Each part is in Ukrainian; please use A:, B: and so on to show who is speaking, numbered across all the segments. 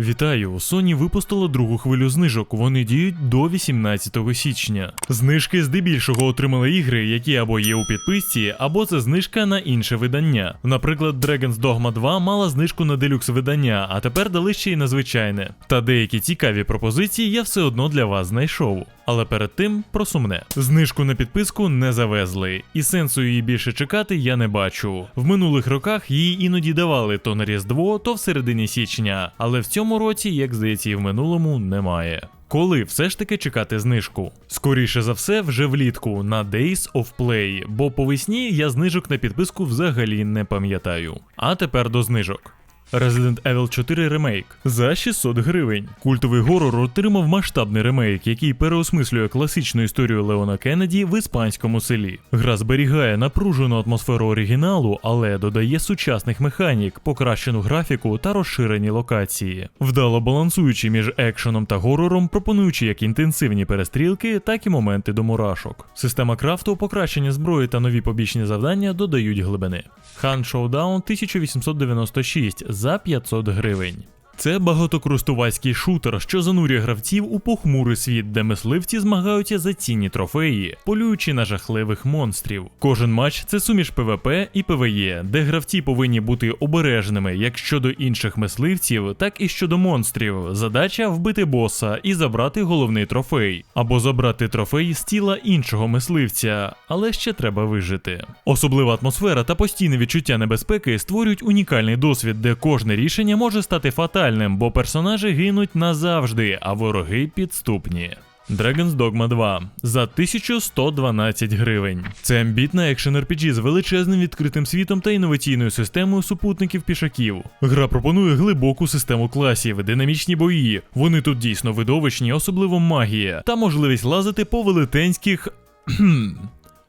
A: Вітаю! Sony випустила другу хвилю знижок. Вони діють до 18 січня. Знижки здебільшого отримали ігри, які або є у підписці, або це знижка на інше видання. Наприклад, Dragon's Dogma 2 мала знижку на делюкс видання, а тепер дали ще й на звичайне. Та деякі цікаві пропозиції я все одно для вас знайшов. Але перед тим про сумне. Знижку на підписку не завезли, і сенсу її більше чекати я не бачу. В минулих роках її іноді давали то на Різдво, то в середині січня, але в цьому році, як здається, і в минулому немає. Коли все ж таки чекати знижку? Скоріше за все, вже влітку на Days of Play, бо по весні я знижок на підписку взагалі не пам'ятаю. А тепер до знижок. Resident Evil 4 ремейк за 600 гривень. Культовий горор отримав масштабний ремейк, який переосмислює класичну історію Леона Кеннеді в іспанському селі. Гра зберігає напружену атмосферу оригіналу, але додає сучасних механік, покращену графіку та розширені локації. Вдало балансуючи між екшеном та горором, пропонуючи як інтенсивні перестрілки, так і моменти до мурашок. Система крафту, покращення зброї та нові побічні завдання додають глибини. Хан Showdown 1896 за 500 гривень. Це багатокористувацький шутер, що занурює гравців у похмурий світ, де мисливці змагаються за цінні трофеї, полюючи на жахливих монстрів. Кожен матч це суміш ПВП і ПВЕ, де гравці повинні бути обережними як щодо інших мисливців, так і щодо монстрів. Задача вбити боса і забрати головний трофей, або забрати трофей з тіла іншого мисливця, але ще треба вижити. Особлива атмосфера та постійне відчуття небезпеки створюють унікальний досвід, де кожне рішення може стати фатальним, бо персонажі гинуть назавжди, а вороги підступні. Dragon's Dogma 2 за 1112 гривень. Це амбітна екшен RPG з величезним відкритим світом та інноваційною системою супутників пішаків. Гра пропонує глибоку систему класів, динамічні бої. Вони тут дійсно видовищні, особливо магія, та можливість лазити по велетенських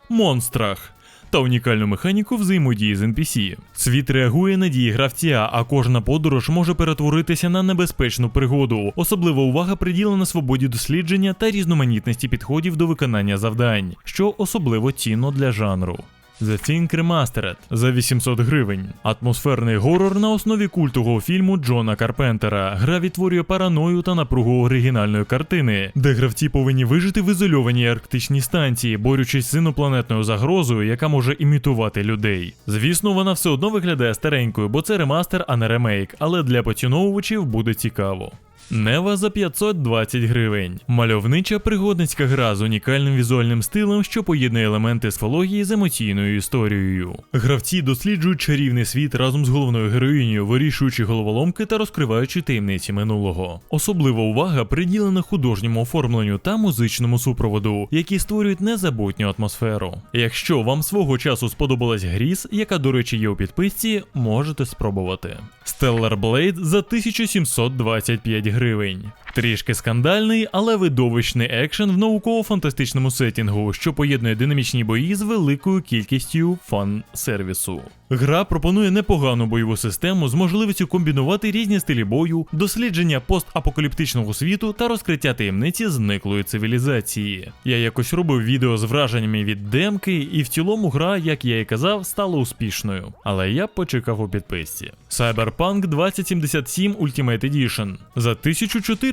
A: монстрах. Та унікальну механіку взаємодії з NPC. Світ реагує на дії гравця, а кожна подорож може перетворитися на небезпечну пригоду. Особлива увага приділена свободі дослідження та різноманітності підходів до виконання завдань, що особливо цінно для жанру. The Thing Remastered за 800 гривень. Атмосферний горор на основі культового фільму Джона Карпентера. Гра відтворює параною та напругу оригінальної картини, де гравці повинні вижити в ізольованій арктичній станції, борючись з інопланетною загрозою, яка може імітувати людей. Звісно, вона все одно виглядає старенькою, бо це ремастер, а не ремейк, але для поціновувачів буде цікаво. Нева за 520 гривень. Мальовнича пригодницька гра з унікальним візуальним стилем, що поєднує елементи сфології з емоційною історією. Гравці досліджують чарівний світ разом з головною героїнею, вирішуючи головоломки та розкриваючи таємниці минулого. Особлива увага приділена художньому оформленню та музичному супроводу, які створюють незабутню атмосферу. Якщо вам свого часу сподобалась Гріз, яка, до речі, є у підписці, можете спробувати. Stellar Blade за 1725 гривень гривень. Трішки скандальний, але видовищний екшен в науково-фантастичному сетінгу, що поєднує динамічні бої з великою кількістю фан-сервісу. Гра пропонує непогану бойову систему з можливістю комбінувати різні стилі бою, дослідження постапокаліптичного світу та розкриття таємниці зниклої цивілізації. Я якось робив відео з враженнями від демки, і в цілому гра, як я і казав, стала успішною. Але я почекав у підписці. Cyberpunk 2077 Ultimate Edition за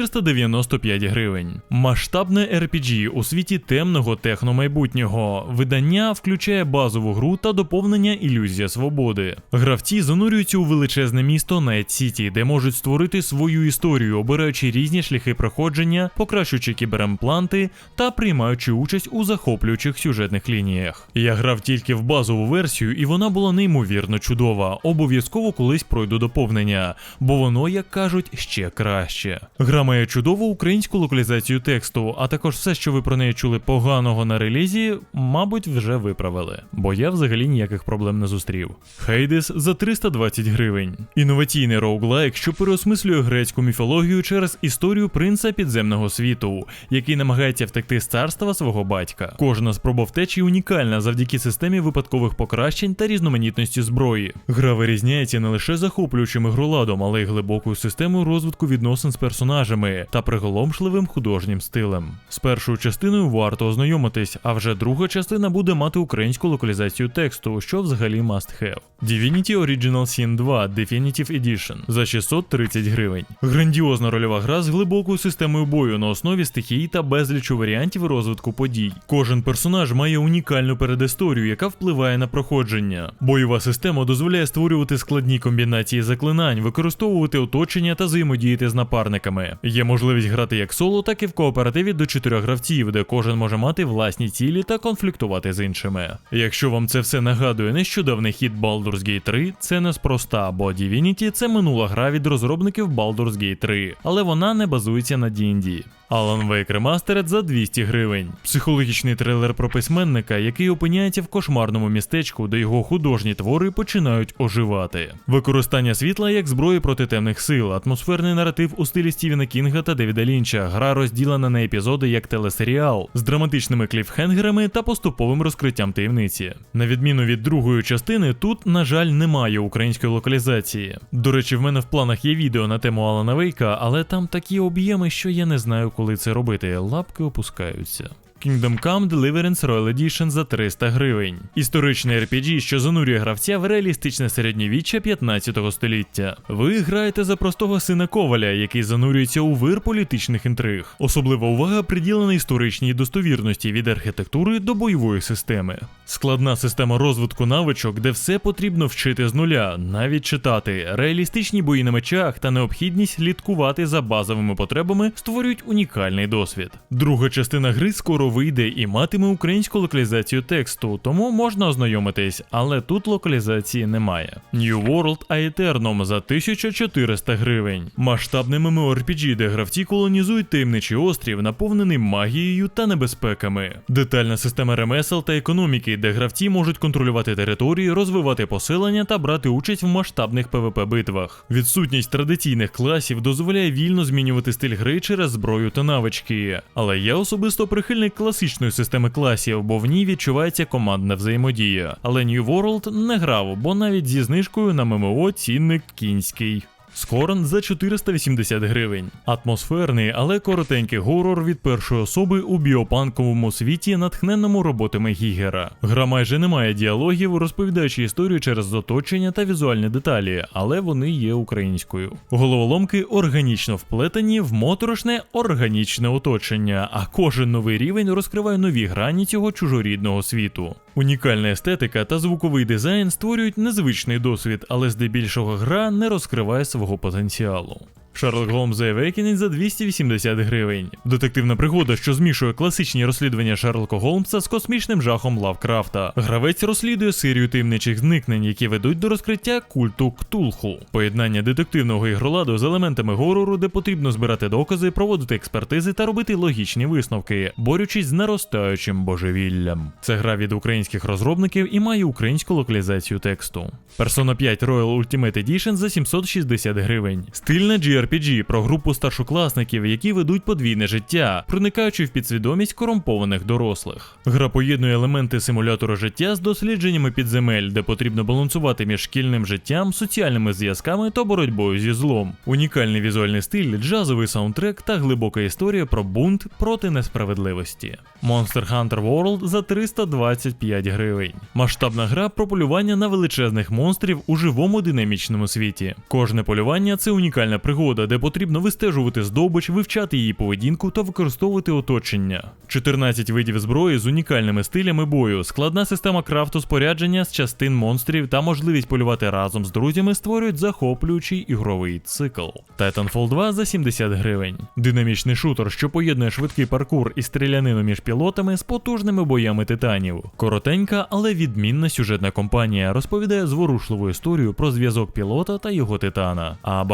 A: 1495 гривень. Масштабне RPG у світі темного техномайбутнього. Видання включає базову гру та доповнення ілюзія свободи. Гравці занурюються у величезне місто Найт Сіті, де можуть створити свою історію, обираючи різні шляхи проходження, покращуючи кіберемпланти та приймаючи участь у захоплюючих сюжетних лініях. Я грав тільки в базову версію, і вона була неймовірно чудова. Обов'язково колись пройду доповнення, бо воно, як кажуть, ще краще. Гра чудову українську локалізацію тексту, а також все, що ви про неї чули поганого на релізі, мабуть, вже виправили, бо я взагалі ніяких проблем не зустрів. Хейдес за 320 гривень. Інноваційний роуглайк, що переосмислює грецьку міфологію через історію принца підземного світу, який намагається втекти з царства свого батька. Кожна спроба втечі унікальна завдяки системі випадкових покращень та різноманітності зброї. Гра вирізняється не лише захоплюючим ігроладом, але й глибокою системою розвитку відносин з персонажами, графіками та приголомшливим художнім стилем. З першою частиною варто ознайомитись, а вже друга частина буде мати українську локалізацію тексту, що взагалі must have. Divinity Original Sin 2 Definitive Edition за 630 гривень. Грандіозна рольова гра з глибокою системою бою на основі стихій та безлічу варіантів розвитку подій. Кожен персонаж має унікальну передісторію, яка впливає на проходження. Бойова система дозволяє створювати складні комбінації заклинань, використовувати оточення та взаємодіяти з напарниками. Є можливість грати як соло, так і в кооперативі до чотирьох гравців, де кожен може мати власні цілі та конфліктувати з іншими. Якщо вам це все нагадує нещодавний хіт Baldur's Gate 3, це неспроста, бо Divinity – це минула гра від розробників Baldur's Gate 3, але вона не базується на D&D. Alan Wake Remastered за 200 гривень. Психологічний трилер про письменника, який опиняється в кошмарному містечку, де його художні твори починають оживати. Використання світла як зброї проти темних сил, атмосферний наратив у стилі Стівена Кінга та Девіда Лінча, гра розділена на епізоди як телесеріал з драматичними кліфхенгерами та поступовим розкриттям таємниці. На відміну від другої частини, тут, на жаль, немає української локалізації. До речі, в мене в планах є відео на тему Алана Вейка, але там такі об'єми, що я не знаю, коли це робити. Лапки опускаються. Kingdom Come Deliverance Royal Edition за 300 гривень. Історичний RPG, що занурює гравця в реалістичне середньовіччя 15 століття. Ви граєте за простого сина Коваля, який занурюється у вир політичних інтриг. Особлива увага приділена історичній достовірності від архітектури до бойової системи. Складна система розвитку навичок, де все потрібно вчити з нуля, навіть читати. Реалістичні бої на мечах та необхідність слідкувати за базовими потребами створюють унікальний досвід. Друга частина гри скоро вийде і матиме українську локалізацію тексту, тому можна ознайомитись, але тут локалізації немає. New World Aeternum за 1400 гривень. Масштабне MMORPG, де гравці колонізують таємничий острів, наповнений магією та небезпеками. Детальна система ремесел та економіки, де гравці можуть контролювати території, розвивати поселення та брати участь в масштабних PvP битвах. Відсутність традиційних класів дозволяє вільно змінювати стиль гри через зброю та навички. Але я особисто прихильник класичної системи класів, бо в ній відчувається командна взаємодія. Але New World не грав, бо навіть зі знижкою на ММО цінник кінський. Скорн за 480 гривень. Атмосферний, але коротенький горор від першої особи у біопанковому світі, натхненному роботами Гігера. Гра майже не має діалогів, розповідаючи історію через оточення та візуальні деталі, але вони є українською. Головоломки органічно вплетені в моторошне органічне оточення, а кожен новий рівень розкриває нові грані цього чужорідного світу. Унікальна естетика та звуковий дизайн створюють незвичний досвід, але здебільшого гра не розкриває свого потенціалу. Шерлок Голмс The Awakening за 280 гривень. Детективна пригода, що змішує класичні розслідування Шерлока Голмса з космічним жахом Лавкрафта. Гравець розслідує серію таємничих зникнень, які ведуть до розкриття культу Ктулху. Поєднання детективного ігроладу з елементами горору, де потрібно збирати докази, проводити експертизи та робити логічні висновки, борючись з наростаючим божевіллям. Це гра від українських розробників і має українську локалізацію тексту. Persona 5 Royal Ultimate Edition за 760 гривень. Стильна JRPG про групу старшокласників, які ведуть подвійне життя, проникаючи в підсвідомість корумпованих дорослих. Гра поєднує елементи симулятора життя з дослідженнями підземель, де потрібно балансувати між шкільним життям, соціальними зв'язками та боротьбою зі злом. Унікальний візуальний стиль, джазовий саундтрек та глибока історія про бунт проти несправедливості. Monster Hunter World за 325 гривень. Масштабна гра про полювання на величезних монстрів у живому динамічному світі. Кожне полювання це унікальна пригода, де потрібно вистежувати здобич, вивчати її поведінку та використовувати оточення. 14 видів зброї з унікальними стилями бою, складна система крафту спорядження з частин монстрів та можливість полювати разом з друзями створюють захоплюючий ігровий цикл. Titanfall 2 за 70 гривень. Динамічний шутер, що поєднує швидкий паркур і стрілянину між пілотами з потужними боями титанів. Коротенька, але відмінна сюжетна компанія розповідає зворушливу історію про зв'язок пілота та його титана. А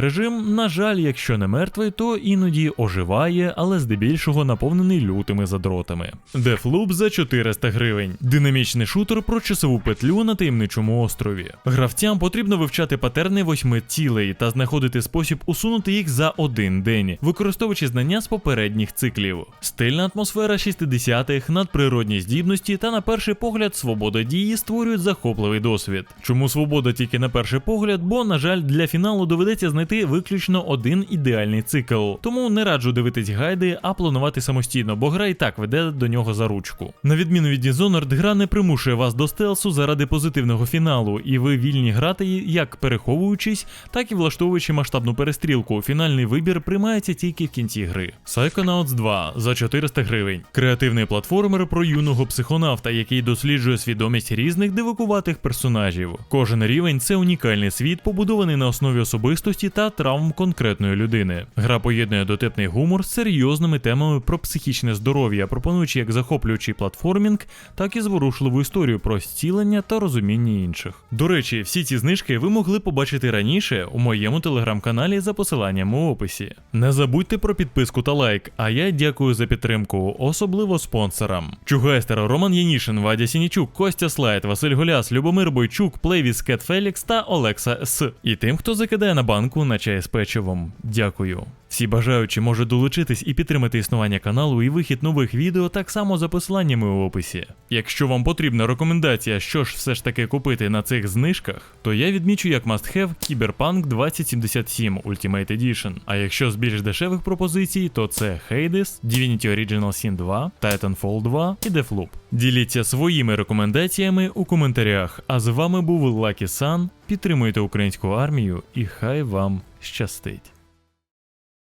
A: багатокористувацький режим, на жаль, якщо не мертвий, то іноді оживає, але здебільшого наповнений лютими задротами. Deathloop за 400 гривень. Динамічний шутер про часову петлю на таємничому острові. Гравцям потрібно вивчати патерни восьми цілей та знаходити спосіб усунути їх за один день, використовуючи знання з попередніх циклів. Стильна атмосфера 60-х, надприродні здібності та на перший погляд свобода дії створюють захопливий досвід. Чому свобода тільки на перший погляд? Бо, на жаль, для фіналу доведеться знайти пройти виключно один ідеальний цикл. Тому не раджу дивитись гайди, а планувати самостійно, бо гра і так веде до нього за ручку. На відміну від Dishonored, гра не примушує вас до стелсу заради позитивного фіналу, і ви вільні грати як переховуючись, так і влаштовуючи масштабну перестрілку. Фінальний вибір приймається тільки в кінці гри. Psychonauts 2 за 400 гривень. Креативний платформер про юного психонавта, який досліджує свідомість різних дивакуватих персонажів. Кожен рівень це унікальний світ, побудований на основі особистості та травм конкретної людини. Гра поєднує дотепний гумор з серйозними темами про психічне здоров'я, пропонуючи як захоплюючий платформінг, так і зворушливу історію про зцілення та розуміння інших. До речі, всі ці знижки ви могли побачити раніше у моєму телеграм-каналі за посиланням у описі. Не забудьте про підписку та лайк, а я дякую за підтримку, особливо спонсорам. Чугайстер, Роман Янішин, Вадя Сінічук, Костя Слайд, Василь Гуляс, Любомир Бойчук, Плейвіс Кет Фелікс та Олекса С. І тим, хто закидає на банку на чай з печивом. Дякую. Всі бажаючі можуть долучитись і підтримати існування каналу і вихід нових відео так само за посиланнями у описі. Якщо вам потрібна рекомендація, що ж все ж таки купити на цих знижках, то я відмічу як must have Cyberpunk 2077 Ultimate Edition. А якщо з більш дешевих пропозицій, то це Hades, Divinity Original Sin 2, Titanfall 2 і Deathloop. Діліться своїми рекомендаціями у коментарях. А з вами був Lucky Sun. Підтримуйте українську армію і хай вам щастить.